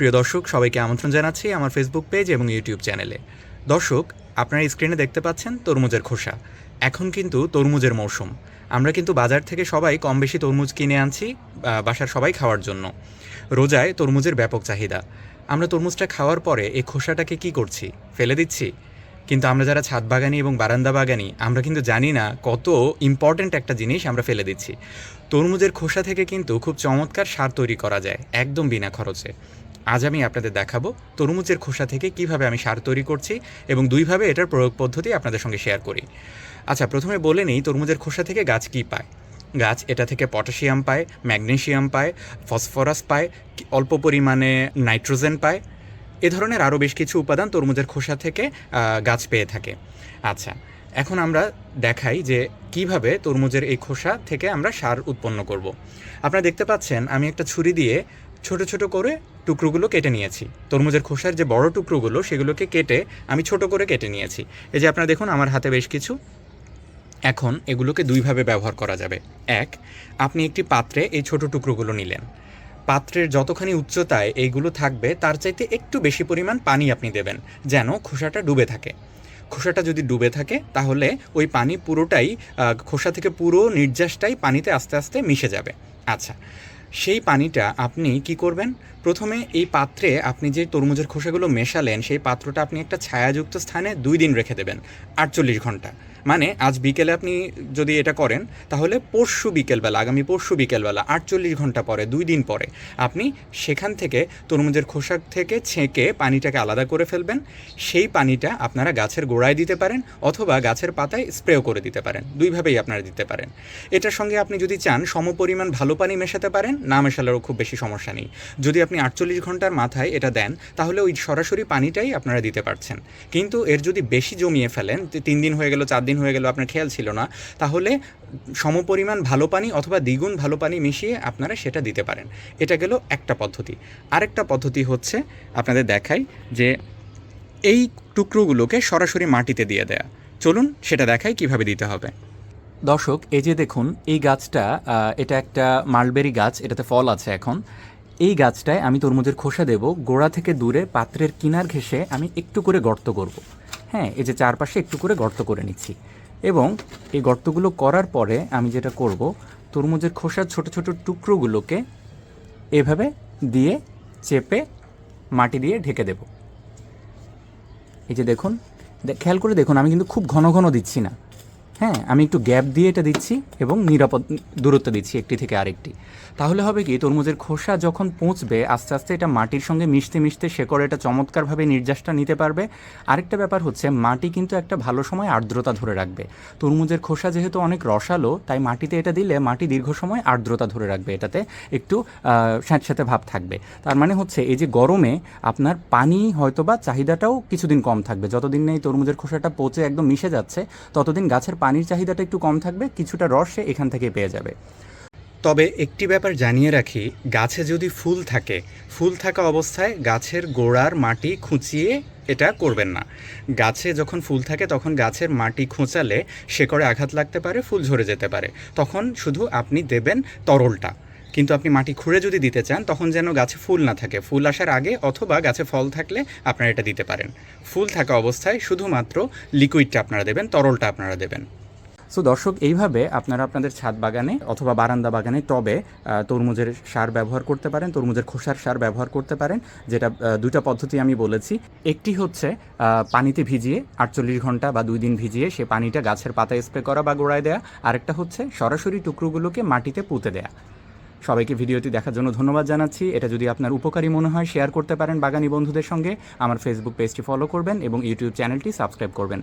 প্রিয় দর্শক, সবাইকে আমন্ত্রণ জানাচ্ছি আমার ফেসবুক পেজ এবং ইউটিউব চ্যানেলে দর্শক, আপনারা স্ক্রিনে দেখতে পাচ্ছেন তরমুজের খোসা। এখন কিন্তু তরমুজের মৌসুম। আমরা কিন্তু বাজার থেকে সবাই কম বেশি তরমুজ কিনে আনছি বাসার সবাই খাওয়ার জন্য। রোজায় তরমুজের ব্যাপক চাহিদা। আমরা তরমুজটা খাওয়ার পরে এই খোসাটাকে কি করছি? ফেলে দিচ্ছি? কিন্তু আমরা যারা ছাদ বাগানি এবং বারান্দা বাগানি, আমরা কিন্তু জানি না কত ইম্পর্ট্যান্ট একটা জিনিস আমরা ফেলে দিচ্ছি। তরমুজের খোসা থেকে কিন্তু খুব চমৎকার সার তৈরি করা যায়, একদম বিনা খরচে। আজ আমি আপনাদের দেখাবো তরমুজের খোসা থেকে কীভাবে আমি সার তৈরি করছি এবং দুইভাবে এটার প্রয়োগ পদ্ধতি আপনাদের সঙ্গে শেয়ার করি। আচ্ছা প্রথমে বলে নিই তরমুজের খোসা থেকে গাছ কী পায়। গাছ এটা থেকে পটাশিয়াম পায়, ম্যাগনেশিয়াম পায়, ফসফরাস পায়, অল্প পরিমাণে নাইট্রোজেন পায়। এ ধরনের আরও বেশ কিছু উপাদান তরমুজের খোসা থেকে গাছ পেয়ে থাকে। আচ্ছা এখন আমরা দেখাই যে কীভাবে তরমুজের এই খোসা থেকে আমরা সার উৎপন্ন করব। আপনারা দেখতে পাচ্ছেন আমি একটা ছুরি দিয়ে ছোট ছোট করে টুকরোগুলো কেটে নিয়েছি। তরমুজের খোসার যে বড় টুকরোগুলো, সেগুলোকে কেটে আমি ছোট করে কেটে নিয়েছি। এই যে আপনারা দেখুন, আমার হাতে বেশ কিছু। এখন এগুলোকে দুইভাবে ব্যবহার করা যাবে। এক, আপনি একটি পাত্রে এই ছোট টুকরোগুলো নিলেন। পাত্রের যতখানি উচ্চতায় এইগুলো থাকবে, তার চাইতে একটু বেশি পরিমাণ পানি আপনি দেবেন, যেন খোসাটা ডুবে থাকে। খোসাটা যদি ডুবে থাকে, তাহলে ওই পানি পুরোটাই খোসা থেকে পুরো নির্যাসটাই পানিতে আস্তে আস্তে মিশে যাবে। আচ্ছা সেই পানিটা আপনি কি করবেন? প্রথমে এই পাত্রে আপনি যে তরমুজের খোসাগুলো মেশালেন, সেই পাত্রটা আপনি একটা ছায়াযুক্ত স্থানে দুই দিন রেখে দেবেন, আটচল্লিশ ঘণ্টা। মানে আজ বিকেলে আপনি যদি এটা করেন, তাহলে পরশু বিকেলবেলা, আগামী পরশু বিকেলবেলা, আটচল্লিশ ঘণ্টা পরে, দুই দিন পরে, আপনি সেখান থেকে তরমুজের খোসা থেকে ছেঁকে পানিটাকে আলাদা করে ফেলবেন। সেই পানিটা আপনারা গাছের গোড়ায় দিতে পারেন অথবা গাছের পাতায় স্প্রেও করে দিতে পারেন। দুইভাবেই আপনারা দিতে পারেন। এটার সঙ্গে আপনি যদি চান সমপরিমাণ ভালো পানি মেশাতে পারেন, না মেশালেরও খুব বেশি সমস্যা নেই। যদি আপনি আটচল্লিশ ঘণ্টার মাথায় এটা দেন, তাহলে ওই সরাসরি পানিটাই আপনারা দিতে পারছেন। কিন্তু এর যদি বেশি জমিয়ে ফেলেন, তিন দিন হয়ে গেল, চার দিন হয়ে গেল, আপনার খেয়াল ছিল না, তাহলে সমপরিমাণ ভালো পানি অথবা দ্বিগুণ ভালো পানি মিশিয়ে আপনারা সেটা দিতে পারেন। এটা গেল একটা পদ্ধতি। আরেকটা পদ্ধতি হচ্ছে, আপনাদের দেখাই যে এই টুকরোগুলোকে সরাসরি মাটিতে দিয়ে দেয়া। চলুন সেটা দেখাই কীভাবে দিতে হবে। দর্শক, এই যে দেখুন, এই গাছটা এটা একটা মালবেরি গাছ, এটাতে ফল আছে এখন। এই গাছটায় আমি তরমুজের খোসা দেব, গোড়া থেকে দূরে পাত্রের কিনার ঘেঁষে আমি একটু করে গর্ত করব। হ্যাঁ এই যে চারপাশে একটু করে গর্ত করে নিচ্ছি। এবং এই গর্তগুলো করার পরে আমি যেটা করব, তরমুজের খোসার ছোট ছোট টুকরোগুলোকে এভাবে দিয়ে চেপে মাটি দিয়ে ঢেকে দেব। এই যে দেখুন খেয়াল করে দেখুন, আমি কিন্তু খুব ঘন ঘন দিচ্ছি না। হ্যাঁ আমি একটু গ্যাপ দিয়ে এটা দিচ্ছি এবং নিরাপদ, দূরত্ব দিচ্ছি একটি থেকে আরেকটি। তাহলে হবে কি, তরমুজের খোসা যখন পৌঁছবে আস্তে আস্তে এটা মাটির সঙ্গে মিশতে মিশতে শেকড় এটা চমৎকারভাবে নির্যাসটা নিতে পারবে। আরেকটা ব্যাপার হচ্ছে, মাটি কিন্তু একটা ভালো সময় আর্দ্রতা ধরে রাখবে। তরমুজের খোসা যেহেতু অনেক রসালো, তাই মাটিতে এটা দিলে মাটি দীর্ঘ সময় আর্দ্রতা ধরে রাখবে, এটাতে একটু স্যাঁতস্যাঁতে ভাব থাকবে। তার মানে হচ্ছে, এই যে গরমে আপনার পানি হয়তোবা চাহিদাটাও কিছুদিন কম থাকবে। যতদিন নেই তরমুজের খোসাটা পচে একদম মিশে যাচ্ছে, ততদিন গাছের পানির চাহিদাটা একটু কম থাকবে, কিছুটা রস সে এখান থেকে পেয়ে যাবে। তবে একটি ব্যাপার জানিয়ে রাখি, গাছে যদি ফুল থাকে, ফুল থাকা অবস্থায় গাছের গোড়ার মাটি খুঁচিয়ে এটা করবেন না। গাছে যখন ফুল থাকে, তখন গাছের মাটি খোঁচালে শেকড়ে আঘাত লাগতে পারে, ফুল ঝরে যেতে পারে। তখন শুধু আপনি দেবেন তরলটা। কিন্তু আপনি মাটি খুঁড়ে যদি দিতে চান, তখন যেন গাছে ফুল না থাকে। ফুল আসার আগে অথবা গাছে ফল থাকলে আপনারা এটা দিতে পারেন। ফুল থাকা অবস্থায় শুধুমাত্র লিকুইডটা আপনারা দেবেন, তরলটা আপনারা দেবেন। সো দর্শক, এইভাবে আপনারা আপনাদের ছাদ বাগানে অথবা বারান্দা বাগানে টবে তরমুজের সার ব্যবহার করতে পারেন, তরমুজের খোসার সার ব্যবহার করতে পারেন, যেটা দুইটা পদ্ধতি আমি বলেছি। একটি হচ্ছে পানিতে ভিজিয়ে আটচল্লিশ ঘণ্টা বা দুই দিন ভিজিয়ে সে পানিটা গাছের পাতায় স্প্রে করা বা গোড়ায় দেয়া। আরেকটা হচ্ছে, সরাসরি টুকরোগুলোকে মাটিতে পুঁতে দেয়া। সবাইকে ভিডিওটি দেখার জন্য ধন্যবাদ জানাচ্ছি। এটা যদি আপনার উপকারী মনে হয়, শেয়ার করতে পারেন বাগানি বন্ধুদের সঙ্গে। আমার ফেসবুক পেজটি ফলো করবেন এবং ইউটিউব চ্যানেলটি সাবস্ক্রাইব করবেন।